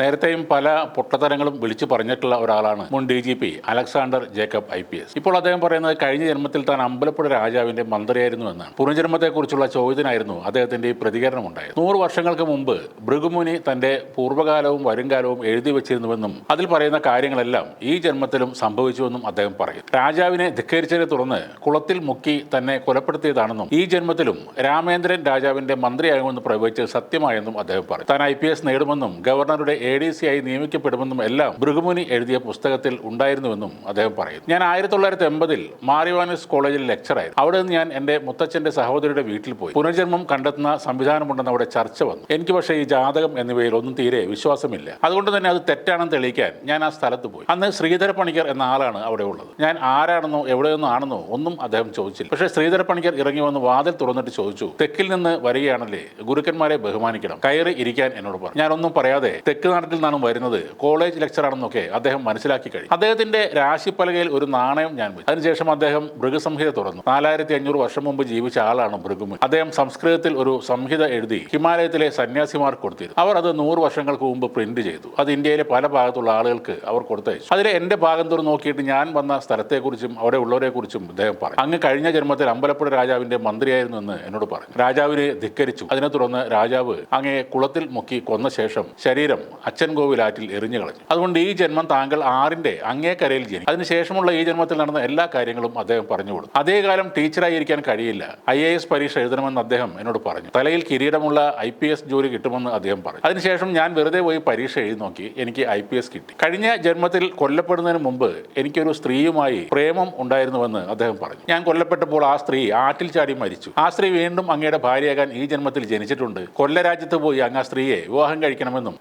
നേരത്തെയും പല പൊട്ടത്തരങ്ങളും വിളിച്ചു പറഞ്ഞിട്ടുള്ള ഒരാളാണ് മുൻ D G P Alexander Jacob I P S. ഇപ്പോൾ അദ്ദേഹം പറയുന്നത് കഴിഞ്ഞ ജന്മത്തിൽ താൻ അമ്പലപ്പുഴ രാജാവിന്റെ മന്ത്രിയായിരുന്നു എന്നാണ്. പുനർജന്മത്തെക്കുറിച്ചുള്ള ചോദ്യത്തിനായിരുന്നു അദ്ദേഹത്തിന്റെ ഈ പ്രതികരണം ഉണ്ടായത് നൂറ് വർഷങ്ങൾക്ക് മുമ്പ് ഭൃഗുമുനി തന്റെ പൂർവകാലവും വരുംകാലവും എഴുതി വെച്ചിരുന്നുവെന്നും അതിൽ പറയുന്ന കാര്യങ്ങളെല്ലാം ഈ ജന്മത്തിലും സംഭവിച്ചുവെന്നും അദ്ദേഹം പറയും. രാജാവിനെ ധിക്കരിച്ചതിനെ തുടർന്ന് കുളത്തിൽ മുക്കി തന്നെ കൊലപ്പെടുത്തിയതാണെന്നും ഈ ജന്മത്തിലും രാമേന്ദ്രൻ രാജാവിന്റെ മന്ത്രിയാകുമെന്ന് പ്രവചിച്ചത് സത്യമായെന്നും അദ്ദേഹം പറയും. താൻ ഐ പി എസ് നേടുമെന്നും ഗവർണറുടെ എ ഡി സി ആയി നിയമിക്കപ്പെടുമെന്നും എല്ലാം ഭൃഗുമുനി എഴുതിയ പുസ്തകത്തിൽ ഉണ്ടായിരുന്നുവെന്നും അദ്ദേഹം പറയുന്നു. ഞാൻ ആയിരത്തി തൊള്ളായിരത്തി എൺപതിൽ മാറിവാനസ് കോളേജിൽ ലെക്ചറായിരുന്നു അവിടെ നിന്ന് ഞാൻ എന്റെ മുത്തച്ഛന്റെ സഹോദരിയുടെ വീട്ടിൽ പോയി. പുനർജന്മം കണ്ടെത്തുന്ന സംവിധാനമുണ്ടെന്ന് അവിടെ ചർച്ച വന്നു. എനിക്ക് പക്ഷേ ഈ ജാതകം എന്നിവയിൽ ഒന്നും തീരെ വിശ്വാസമില്ല. അതുകൊണ്ട് തന്നെ അത് തെറ്റാണെന്ന് തെളിയിക്കാൻ ഞാൻ ആ സ്ഥലത്ത് പോയി. അന്ന് ശ്രീധര പണിക്കർ എന്ന ആളാണ് അവിടെ ഉള്ളത്. ഞാൻ ആരാണെന്നോ എവിടെ നിന്നാണെന്നോ ഒന്നും അദ്ദേഹം ചോദിച്ചില്ല. പക്ഷേ ശ്രീധര പണിക്കർ ഇറങ്ങി വന്ന് വാതിൽ തുറന്നിട്ട് ചോദിച്ചു തെക്കിൽ നിന്ന് വരികയാണല്ലേ? ഗുരുക്കന്മാരെ ബഹുമാനിക്കണം. കയറി ഇരിക്കാൻ എന്നോട് പറഞ്ഞു. ഞാനൊന്നും പറയാതെ തെക്ക് നാട്ടിൽ നിന്നാണ് വരുന്നത്. കോളേജ് ലെക്ചറാണെന്നൊക്കെ അദ്ദേഹം മനസ്സിലാക്കി കഴിഞ്ഞു. അദ്ദേഹത്തിന്റെ രാശിപ്പലകയിൽ ഒരു നാണയം ഞാൻ വെച്ചു. അതിനുശേഷം അദ്ദേഹം മൃഗസംഹിത തുറന്നു. നാലായിരത്തി അഞ്ഞൂറ് വർഷം മുമ്പ് ജീവിച്ച ആളാണ് ഭൃഗുമു അദ്ദേഹം സംസ്കൃതത്തിൽ ഒരു സംഹിത എഴുതി ഹിമാലയത്തിലെ സന്യാസിമാർ കൊടുത്തിരുന്നു. അവർ അത് നൂറ് വർഷങ്ങൾക്ക് മുമ്പ് പ്രിന്റ് ചെയ്തു. അത് ഇന്ത്യയിലെ പല ഭാഗത്തുള്ള ആളുകൾക്ക് അവർ കൊടുത്തയച്ചു. അതിൽ എന്റെ ഭാഗം തുറന്ന് നോക്കിയിട്ട് ഞാൻ വന്ന സ്ഥലത്തെക്കുറിച്ചും അവിടെ ഉള്ളവരെക്കുറിച്ചും അദ്ദേഹം പറഞ്ഞു. അങ്ങ് കഴിഞ്ഞ ജന്മത്തിൽ അമ്പലപ്പുഴ രാജാവിന്റെ മന്ത്രിയായിരുന്നു എന്ന് എന്നോട് പറഞ്ഞു. രാജാവിനെ ധിക്കരിച്ചു. അതിനെ തുടർന്ന് രാജാവ് അങ്ങയെ കുളത്തിൽ മുക്കി കൊന്ന ശേഷം ശരീരം അച്ഛൻകോവിലാറ്റിൽ എറിഞ്ഞു കളഞ്ഞു. അതുകൊണ്ട് ഈ ജന്മം താങ്കൾ ആറിന്റെ അങ്ങേക്കരയിൽ ജനിക്കും അതിനുശേഷമുള്ള ഈ ജന്മത്തിൽ നടന്ന എല്ലാ കാര്യങ്ങളും അദ്ദേഹം പറഞ്ഞു കൊടുത്തു. അതേകാലം ടീച്ചറായി ഇരിക്കാൻ കഴിയില്ല. ഐ എ എസ് പരീക്ഷ എഴുതണമെന്ന് അദ്ദേഹം എന്നോട് പറഞ്ഞു. തലയിൽ കിരീടമുള്ള ഐ പി എസ് ജോലി കിട്ടുമെന്ന് അദ്ദേഹം പറഞ്ഞു. അതിനുശേഷം ഞാൻ വെറുതെ പോയി പരീക്ഷ എഴുതി നോക്കി എനിക്ക് ഐ പി എസ് കിട്ടി. കഴിഞ്ഞ ജന്മത്തിൽ കൊല്ലപ്പെടുന്നതിന് മുമ്പ് എനിക്കൊരു സ്ത്രീയുമായി പ്രേമം ഉണ്ടായിരുന്നുവെന്ന് അദ്ദേഹം പറഞ്ഞു. ഞാൻ കൊല്ലപ്പെട്ടപ്പോൾ ആ സ്ത്രീ ആറ്റിൽ ചാടി മരിച്ചു. ആ സ്ത്രീ വീണ്ടും അങ്ങയുടെ ഭാര്യയാകാൻ ഈ ജന്മത്തിൽ ജനിച്ചിട്ടുണ്ട്. കൊല്ലരാജ്യത്ത് പോയി അങ്ങ് ആ സ്ത്രീയെ വിവാഹം കഴിക്കണമെന്നും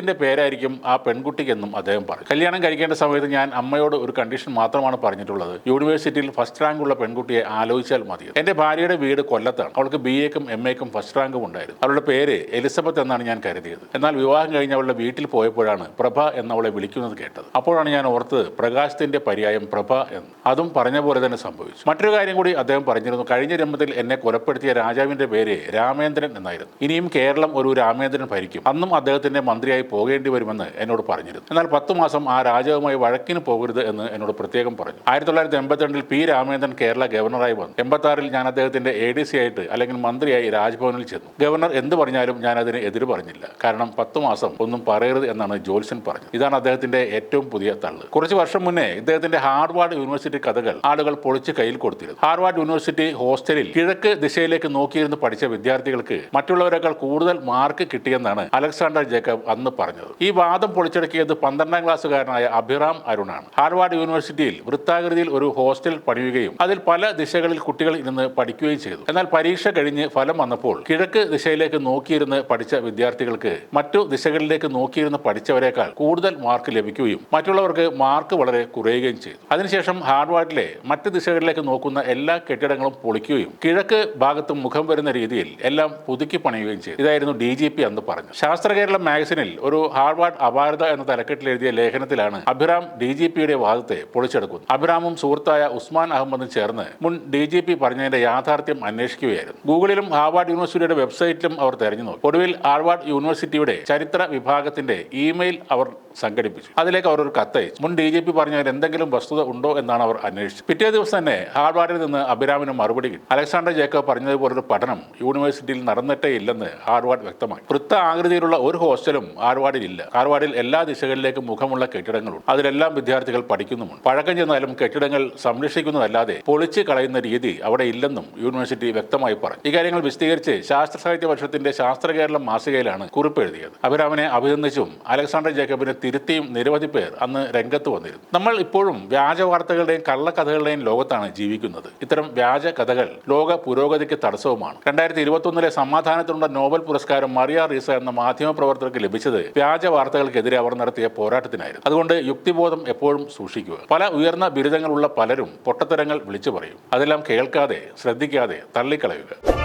പ്രകാശത്തിന്റെ പേരായിരിക്കും ആ പെൺകുട്ടിക്കെന്നും അദ്ദേഹം പറഞ്ഞു കല്യാണം കഴിക്കേണ്ട സമയത്ത് ഞാൻ അമ്മയോട് ഒരു കണ്ടീഷൻ മാത്രമാണ് പറഞ്ഞിട്ടുള്ളത്. യൂണിവേഴ്സിറ്റിയിൽ ഫസ്റ്റ് റാങ്ക് ഉള്ള പെൺകുട്ടിയെ ആലോചിച്ചാൽ മതി. എന്റെ ഭാര്യയുടെ വീട് കൊല്ലത്താണ്. അവൾക്ക് ബി എക്കും എം എക്കും ഫസ്റ്റ് റാങ്കും ഉണ്ടായിരുന്നു. അവളുടെ പേര് എലിസബത്ത് എന്നാണ് ഞാൻ കരുതിയത്. എന്നാൽ വിവാഹം കഴിഞ്ഞ് അവളുടെ വീട്ടിൽ പോയപ്പോഴാണ് പ്രഭ എന്നവളെ വിളിക്കുന്നത് കേട്ടത്. അപ്പോഴാണ് ഞാൻ ഓർത്തത് പ്രകാശത്തിന്റെ പര്യായം പ്രഭ എന്ന്. അതും പറഞ്ഞ പോലെ തന്നെ സംഭവിച്ചു. മറ്റൊരു കാര്യം കൂടി അദ്ദേഹം പറഞ്ഞിരുന്നു. കഴിഞ്ഞ ജന്മത്തിൽ എന്നെ കൊലപ്പെടുത്തിയ രാജാവിന്റെ പേര് രാമേന്ദ്രൻ എന്നായിരുന്നു. ഇനിയും കേരളം ഒരു രാമേന്ദ്രൻ ഭരിക്കും. അന്നും അദ്ദേഹത്തിന്റെ മന്ത്രിയായി പോകേണ്ടി വരുമെന്ന് എന്നോട് പറഞ്ഞിരുന്നു. എന്നാൽ പത്തു മാസം ആ രാജാവുമായി വഴക്കിന് പോകരുത് എന്ന് എന്നോട് പ്രത്യേകം പറഞ്ഞു. ആയിരത്തി തൊള്ളായിരത്തി എൺപത്തിരണ്ടിൽ പി രാമേന്ദ്രൻ കേരള ഗവർണറായി വന്നു. എൺപത്തി ഞാൻ അദ്ദേഹത്തിന്റെ എ ഡി സി ആയിട്ട് അല്ലെങ്കിൽ മന്ത്രിയായി രാജ്ഭവനിൽ ചെന്നു. ഗവർണർ എന്ത് പറഞ്ഞാലും ഞാൻ അതിന് എതിര് പറഞ്ഞില്ല. കാരണം പത്തു മാസം ഒന്നും പറയരുത് എന്നാണ് ജോത്സ്യൻ പറഞ്ഞത്. ഇതാണ് അദ്ദേഹത്തിന്റെ ഏറ്റവും പുതിയ തള്ള്. കുറച്ച് വർഷം മുന്നേ ഇദ്ദേഹത്തിന്റെ ഹാർവാർഡ് യൂണിവേഴ്സിറ്റി കഥകൾ ആളുകൾ പൊളിച്ച് കയ്യിൽ കൊടുത്തിരുന്നു. ഹാർവാർഡ് യൂണിവേഴ്സിറ്റി ഹോസ്റ്റലിൽ കിഴക്ക് ദിശയിലേക്ക് നോക്കിയിരുന്ന് പഠിച്ച വിദ്യാർത്ഥികൾക്ക് മറ്റുള്ളവരെക്കാൾ കൂടുതൽ മാർക്ക് കിട്ടിയെന്നാണ് അലക്സാണ്ടർ ജേക്കബ് അന്ന് പറഞ്ഞത്. ഈ വാദം പൊളിച്ചടക്കിയത് പന്ത്രണ്ടാം ക്ലാസ്സുകാരനായ അഭിറാം അരുണാണ്. ഹാർവാർഡ് യൂണിവേഴ്സിറ്റിയിൽ വൃത്താകൃതിയിൽ ഒരു ഹോസ്റ്റൽ പണിയുകയും അതിൽ പല ദിശകളിൽ കുട്ടികൾ ഇരുന്ന് പഠിക്കുകയും ചെയ്തു. എന്നാൽ പരീക്ഷ കഴിഞ്ഞ് ഫലം വന്നപ്പോൾ കിഴക്ക് ദിശയിലേക്ക് നോക്കിയിരുന്ന് പഠിച്ച വിദ്യാർത്ഥികൾക്ക് മറ്റു ദിശകളിലേക്ക് നോക്കിയിരുന്ന് പഠിച്ചവരെക്കാൾ കൂടുതൽ മാർക്ക് ലഭിക്കുകയും മറ്റുള്ളവർക്ക് മാർക്ക് വളരെ കുറയുകയും ചെയ്തു. അതിനുശേഷം ഹാർവാർഡിലെ മറ്റ് ദിശകളിലേക്ക് നോക്കുന്ന എല്ലാ കെട്ടിടങ്ങളും പൊളിക്കുകയും കിഴക്ക് ഭാഗത്തും മുഖം വരുന്ന രീതിയിൽ എല്ലാം പുതുക്കി പണിയുകയും ചെയ്തു. ഇതായിരുന്നു ഡി ജി പി അന്ന് പറഞ്ഞു ശാസ്ത്രകേരളം മാഗസിനിൽ ഒരു ഹാർവാർഡ് അപാരത എന്ന തലക്കെട്ടിൽ എഴുതിയ ലേഖനത്തിലാണ് അഭിറാം ഡി ജി പിയുടെ വാദത്തെ പൊളിച്ചെടുക്കുന്നത്. അഭിറാമും സുഹൃത്തായ ഉസ്മാൻ അഹമ്മദും ചേർന്ന് മുൻ ഡി ജി പി പറഞ്ഞതിന്റെ യാഥാർത്ഥ്യം അന്വേഷിക്കുകയായിരുന്നു. ഗൂഗിളിലും ഹാർവാർഡ് യൂണിവേഴ്സിറ്റിയുടെ വെബ്സൈറ്റിലും അവർ തെരഞ്ഞു നോക്കി. ഒടുവിൽ ഹാർവാർഡ് യൂണിവേഴ്സിറ്റിയുടെ ചരിത്ര വിഭാഗത്തിന്റെ ഇമെയിൽ അവർ സംഘടിപ്പിച്ചു. അതിലേക്ക് അവർ ഒരു കത്തയച്ചു മുൻ ഡി ജി പി പറഞ്ഞതിൽ എന്തെങ്കിലും വസ്തുത ഉണ്ടോ എന്നാണ് അവർ അന്വേഷിച്ചത്. പിറ്റേ ദിവസം തന്നെ ഹാർവാർഡിൽ നിന്ന് അഭിരാമിന് മറുപടി കിട്ടി. അലക്സാണ്ടർ ജേക്കബ് പറഞ്ഞതുപോലൊരു പഠനം യൂണിവേഴ്സിറ്റിയിൽ നടന്നിട്ടേ ഇല്ലെന്ന് ഹാർവാർഡ് വ്യക്തമാക്കി. വൃത്ത ആകൃതിയിലുള്ള ഒരു ഹോസ്റ്റലും ഹാർവാർഡിൽ കാർവാടിൽ എല്ലാ ദിശകളിലേക്കും മുഖമുള്ള കെട്ടിടങ്ങളുണ്ട്. അതിലെല്ലാം വിദ്യാർത്ഥികൾ പഠിക്കുന്നുമുണ്ട്. പഴക്കം ചെന്നാലും കെട്ടിടങ്ങൾ സംരക്ഷിക്കുന്നതല്ലാതെ പൊളിച്ച് കളയുന്ന രീതി അവിടെ ഇല്ലെന്നും യൂണിവേഴ്സിറ്റി വ്യക്തമായി പറഞ്ഞു. ഇക്കാര്യങ്ങൾ വിശദീകരിച്ച് ശാസ്ത്ര സാഹിത്യ വർഷത്തിന്റെ ശാസ്ത്രകേരളം മാസികയിലാണ് കുറിപ്പ് എഴുതിയത് അഭിരാമനെ അഭിനന്ദിച്ചും അലക്സാണ്ടർ ജേക്കബിനെ തിരുത്തിയും നിരവധി പേർ അന്ന് രംഗത്ത് വന്നിരുന്നു. നമ്മൾ ഇപ്പോഴും വ്യാജ വാർത്തകളുടെയും കള്ളക്കഥകളുടെയും ലോകത്താണ് ജീവിക്കുന്നത്. ഇത്തരം വ്യാജ കഥകൾ ലോക പുരോഗതിക്ക് തടസ്സവുമാണ്. രണ്ടായിരത്തി ഇരുപത്തൊന്നിലെ സമാധാനത്തിനുള്ള നോബൽ പുരസ്കാരം മറിയ റീസ എന്ന മാധ്യമ പ്രവർത്തകർക്ക് വ്യാജ വാർത്തകൾക്കെതിരെ അവർ നടത്തിയ പോരാട്ടത്തിനായിരുന്നു. അതുകൊണ്ട് യുക്തിബോധം എപ്പോഴും സൂക്ഷിക്കുക. പല ഉയർന്ന ബിരുദങ്ങളുള്ള പലരും പൊട്ടത്തരങ്ങൾ വിളിച്ചു പറയും. അതെല്ലാം കേൾക്കാതെ ശ്രദ്ധിക്കാതെ തള്ളിക്കളയുക.